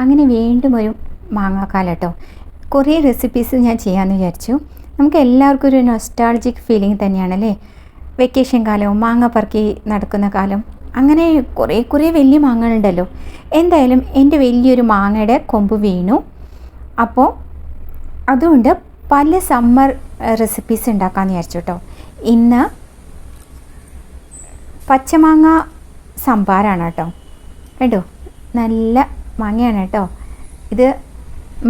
അങ്ങനെ വീണ്ടും ഒരു മാങ്ങാക്കാലം കേട്ടോ കുറേ റെസിപ്പീസ് ഞാൻ ചെയ്യാമെന്ന് വിചാരിച്ചു. നമുക്ക് എല്ലാവർക്കും ഒരു നൊസ്റ്റാൾജിക് ഫീലിംഗ് തന്നെയാണ് അല്ലേ വെക്കേഷൻ കാലവും മാങ്ങ പറക്കി നടക്കുന്ന കാലം അങ്ങനെ കുറേ കുറേ വലിയ മാങ്ങകളുണ്ടല്ലോ. എന്തായാലും എന്റെ വലിയൊരു മാങ്ങയുടെ കൊമ്പ് വീണു. അപ്പോൾ അതുകൊണ്ട് പല സമ്മർ റെസിപ്പീസ് ഉണ്ടാക്കാമെന്ന് വിചാരിച്ചു കേട്ടോ ഇന്ന് പച്ചമാങ്ങ സംഭാരാണ് കേട്ടോ കേട്ടോ നല്ല മാങ്ങയാണ് കേട്ടോ. ഇത്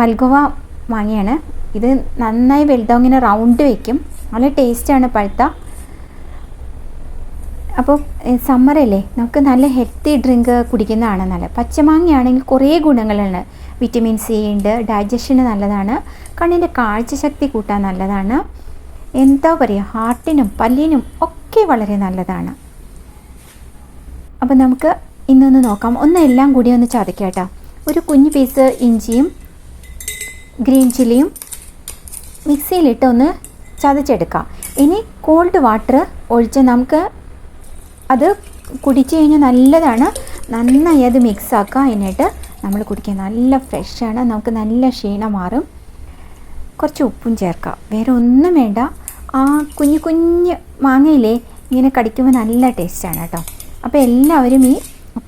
മൽഗോവ മാങ്ങയാണ് ഇത് നന്നായി വലുതാവും ഇങ്ങനെ റൗണ്ട് വെക്കും. നല്ല ടേസ്റ്റാണ് പഴുത്ത. അപ്പോൾ സമ്മറല്ലേ നമുക്ക് നല്ല ഹെൽത്തി ഡ്രിങ്ക് കുടിക്കുന്നതാണ് നല്ല. പച്ചമാങ്ങയാണെങ്കിൽ കുറേ ഗുണങ്ങളാണ് വിറ്റമിൻ സി ഉണ്ട് ഡൈജഷന് നല്ലതാണ്. കണ്ണിന്റെ കാഴ്ചശക്തി കൂട്ടാൻ നല്ലതാണ്. എന്താ പറയുക ഹാർട്ടിനും പല്ലിനും ഒക്കെ വളരെ നല്ലതാണ്. അപ്പോൾ നമുക്ക് ഇന്നൊന്ന് നോക്കാം. ഒന്ന് എല്ലാം കൂടി ഒന്ന് ചതക്കാട്ടോ ഒരു കുഞ്ഞു പീസ് ഇഞ്ചിയും ഗ്രീൻ ചില്ലിയും മിക്സിയിലിട്ട് ഒന്ന് ചതച്ചെടുക്കാം. ഇനി കോൾഡ് വാട്ടർ ഒഴിച്ച് നമുക്ക് അത് കുടിച്ചു കഴിഞ്ഞാൽ നല്ലതാണ്. നന്നായി അത് മിക്സ് ആക്കുക എന്നിട്ട് നമ്മൾ കുടിക്കാൻ നല്ല ഫ്രഷാണ് നമുക്ക് നല്ല ക്ഷീണം മാറും. കുറച്ച് ഉപ്പും ചേർക്കാം. വേറെ ഒന്നും വേണ്ട. ആ കുഞ്ഞു കുഞ്ഞ് മാങ്ങയില്ലേ? ഇങ്ങനെ കടിക്കുമ്പോൾ നല്ല ടേസ്റ്റാണ് കേട്ടോ. അപ്പോൾ എല്ലാവരും ഈ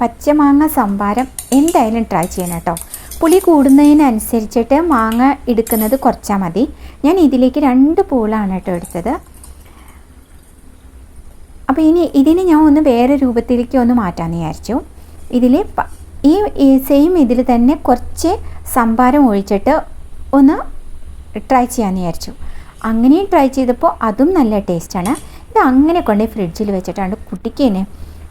പച്ചമാങ്ങ സംഭാരം എന്തായാലും ട്രൈ ചെയ്യണം കേട്ടോ. പുളി കൂടുന്നതിനനുസരിച്ചിട്ട് മാങ്ങ എടുക്കുന്നത് കുറച്ചാൽ മതി. ഞാൻ ഇതിലേക്ക് രണ്ട് പൂളാണ് കേട്ടോ എടുത്തത്. അപ്പോൾ ഇനി ഇതിനെ ഞാൻ ഒന്ന് വേറെ രൂപത്തിലേക്ക് ഒന്ന് മാറ്റാമെന്ന് വിചാരിച്ചു. ഇതിൽ ഈ സെയിം ഇതിൽ തന്നെ കുറച്ച് സംഭാരം ഒഴിച്ചിട്ട് ഒന്ന് ട്രൈ ചെയ്യാമെന്ന് വിചാരിച്ചു. അങ്ങനെയും ട്രൈ ചെയ്തപ്പോൾ അതും നല്ല ടേസ്റ്റാണ് ഇത് അങ്ങനെ കൊണ്ട് ഫ്രിഡ്ജിൽ വെച്ചിട്ടാണ് കുട്ടിക്ക് തന്നെ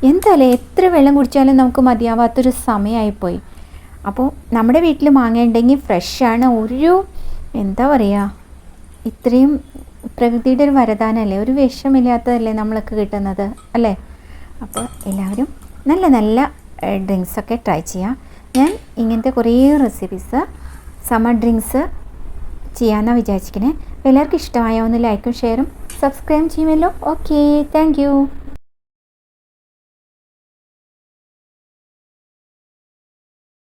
എന്തായാലും എത്ര വെള്ളം കുടിച്ചാലും നമുക്ക് മതിയാവാത്തൊരു സമയമായിപ്പോയി അപ്പോൾ നമ്മുടെ വീട്ടിൽ മാങ്ങ ഉണ്ടെങ്കിൽ ഫ്രഷാണ് ഒരു എന്താ പറയുക ഇത്രയും പ്രകൃതിയുടെ ഒരു വരദാനമല്ലേ ഒരു വിഷമില്ലാത്തതല്ലേ നമ്മളൊക്കെ കിട്ടുന്നത് അല്ലേ? അപ്പോൾ എല്ലാവരും നല്ല നല്ല ഡ്രിങ്ക്സൊക്കെ ട്രൈ ചെയ്യാം. ഞാൻ ഇങ്ങനത്തെ കുറേ റെസിപ്പീസ് സമ്മർ ഡ്രിങ്ക്സ് ചെയ്യാമെന്നാണ് വിചാരിച്ചിരിക്കുന്നത് എല്ലാവർക്കും ഇഷ്ടമായ? ഒന്ന് ലൈക്കും ഷെയറും സബ്സ്ക്രൈബ് ചെയ്യുമല്ലോ. Okay thank